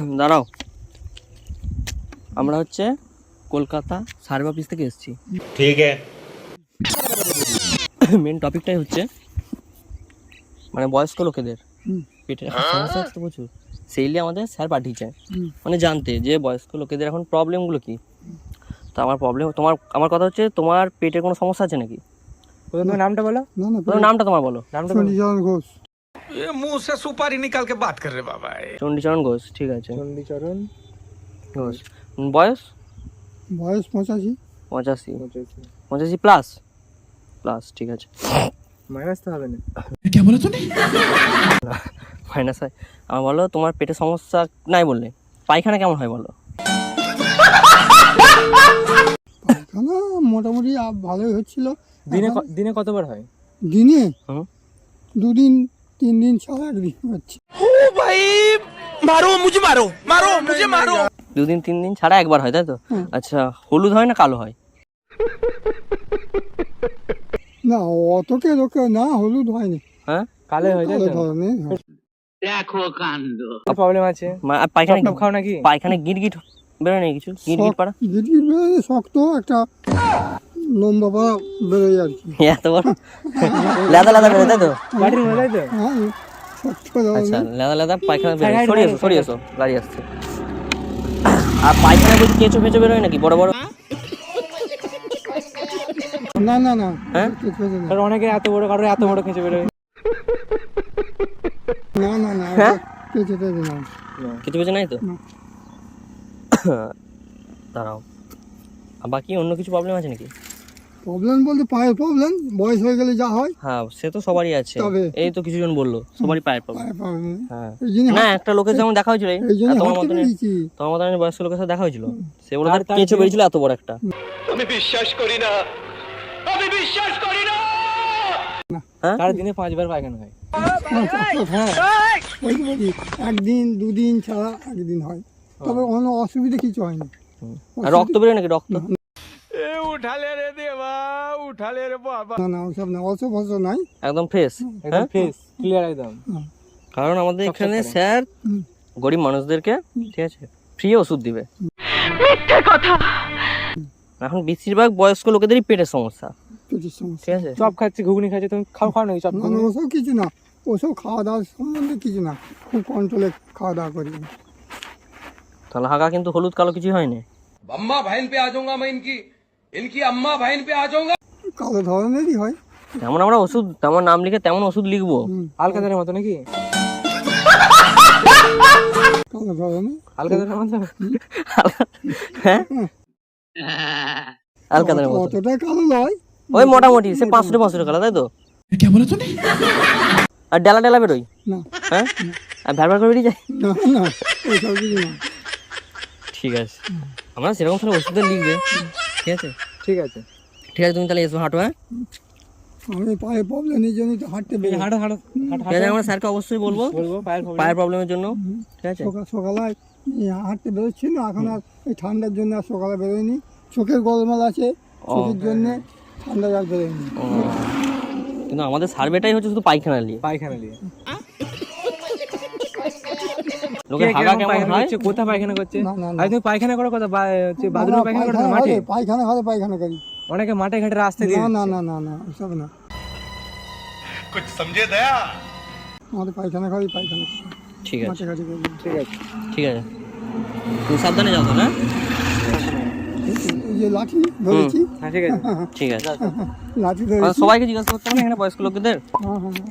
দাঁড়াও। আমরা হচ্ছে কলকাতা সার্ভ অফিস থেকে এসেছি। ঠিক মেন টপিকটাই হচ্ছে মানে বয়স্ক লোকেদের পেটের সমস্যা হচ্ছে প্রচুর। সেই আমাদের স্যার পাঠিয়েছে। মানে জানতে যে বয়স্ক লোকেদের এখন প্রবলেমগুলো কি? তো আমার প্রবলেম তোমার আমার কথা হচ্ছে তোমার পেটের কোনো সমস্যা আছে নাকি? নামটা বলো। নামটা তোমার বলো। নামটা ঘোষ। ये मुंह से सुपारी निकाल के बात कर रहे बाबा চণ্ডীচরণ ঘোষ ঠিক আছে চণ্ডীচরণ ঘোষ উম, বয়স বয়স পঁচাশি পঁচাশি পঁচাশি পঁচাশি প্লাস প্লাস ঠিক আছে মাইনাস তো হবে না মাইনাস হয় আমার বলো তোমার পেটে সমস্যা নাই বললে পায়খানা কেমন হয় বলো পায়খানা মোটামুটি আ- ভালোই হচ্ছিল দিনে ক- দিনে কতবার হয় দিনে হুম। দুদিন তিন দিন ছাড়া একদিন হচ্ছে দুদিন তিন দিন ছাড়া একবার হয় তাই তো। আচ্ছা হলুদ হয় না কালো হয়? না অতকে লোকে না হলুদ হয়নি। হ্যাঁ? কালো হয়ে যায় কালো তো ধরনের হয়। প্রবলেম আছে? পায়খানা খাও নাকি? পায়খানা গিট গিট বেরোয় নাকি কিছু? গিট গিট পাড়া? গিটগিট বেরোয় শক্ত একটা লম্বা পাড়া বেরোয় আর কি। এত বড়? লেদা লেদা বেরোয় তাই তো? বাড়ির মধ্যে তো? হ্যাঁ আচ্ছা ধরনের লেদা লেদা পায়খানা বেরোয়। সরিয়ে এসো সরিয়ে এসো গাড়ি আসছে। আর পায়খানা কেঁচো ফেঁচো বেরোয় নাকি? বড় বড়? না না না। হ্যাঁ? অনেকে এত বড় কারও এত বড় খেঁচে বেরোয়। না না না হ্যাঁ? না। নাই তো। দাঁড়াও। আর বাকি অন্য কিছু প্রবলেম আছে নাকি? প্রবলেম বলতে পায়ের প্রবলেম বয়স হয়ে গেলে যা হয়। হ্যাঁ সে তো সবারই আছে। এই তো কিছু জন বলল সবারই পায়ের প্রবলেম হ্যাঁ। না একটা লোকের যেমন দেখা হয়েছিল তোমার মতন তোমার মতন বয়স্ক লোকের সাথে দেখা হয়েছিল। সে বলে তার- কেঁচো বেরিয়েছিল এত বড় একটা। হ্যাঁ? তার দিনে পাঁচবার পায়খানা হয়। হ্যাঁ একদিন দুদিন ছাড়া একদিন হয়। তবে কোনো অসুবিধা কিছু হয়নি। আর রক্ত বেরোয় নাকি? রক্ত? उठा ले रे देवा उठा ले रे बाबा না না ওসব না অসুখ ফসব নাই একদম ফ্রেশ একদম ফ্রেশ ক্লিয়ার একদম কারণ আমাদের এখানে স্যার হুম। গরিব মানুষদেরকে ঠিক আছে ফ্রি ওষুধ দিবে এখন বেশিরভাগ বয়স্ক লোকেদেরই পেটের সমস্যা পেটের সমস্যা ঠিক আছে চপ খাচ্ছি ঘুগনি খাচ্ছি তুমি খাও খাও নাকি চপ না না ওসব কিছু না ওসব খাওয়া দাওয়ার সম্বন্ধে কিছু না খুব কন্ট্রোলে খাওয়া দাওয়া করি তাহলে হাগা কিন্তু হলুদ কালো কিছু হয়নি अम्मा बहन पे आ जाऊंगा मैं इनकी ইনকি আম্মা ভাইন পে কালো ধরনেরই হয়। যেমন আমরা ওষুধ তেমন নাম লিখে তেমন ওষুধ লিখব। আলকাদারের মতো নাকি? হ্যাঁ? ওই মোটামুটি সে পাঁচশো পাঁচশো টাকা তাই তো? আর ডালা ডালা বেরোই হ্যাঁ? আর ভ্যার করে বেরিয়ে যায়? ঠিক আছে। আমরা সেরকম সব ওষুধ লিখবে। ঠিক আছে? ঠিক আছে। ঠিক আছে তুমি তাহলে এসো হাঁটো হ্যাঁ? আমি পায়ে প্রবলেমের জন্যই তো হাঁটতে বেরোই। হাঁটো হাঁটো ঠিক আছে আমরা স্যারকে অবশ্যই বলব বলব পায়ের প্রবলেমের জন্য। ঠিক আছে? সকাল সকালে হাঁটতে বেরোচ্ছি না এখন আর এই ঠান্ডার জন্য আর সকালে বেরোয়নি চোখের গরমাল আছে চোখের জন্য ঠান্ডা আর বেরোয়নি। কিন্তু আমাদের সার্ভেটাই হচ্ছে শুধু পায়খানা নিয়ে। পায়খানা দিয়ে লোকের কে হাগা কিরকম কেমন পায়খানা হয় করছে কোথায় পায়খানা করছে না, না, না। আর তুমি পায়খানা করো কথা হচ্ছে না, বাথরুমে পায়খানা করো না পায়খানা মাঠে ঘরে- পায়খানা ঘরে পায়খানা করি অনেকে মাঠে ঘাটে রাস্তা দিয়ে না না দিচ্ছে। না না না ওসব না कुछ समझे दया আমাদের পায়খানা ঘরে পায়খানা করি ঠিক আছে মাঠে ঘাটে করি ঠিক আছে ঠিক আছে তুমি সাবধানে যাও তো না এই যে লাঠি ধরেছি হ্যাঁ ঠিক আছে ঠিক আছে লাঠি আর ধরেছি সবাইকে জিজ্ঞাসা করতে হবে না এখানে বয়স্ক লোকদের হ্যাঁ হ্যাঁ হ্যাঁ।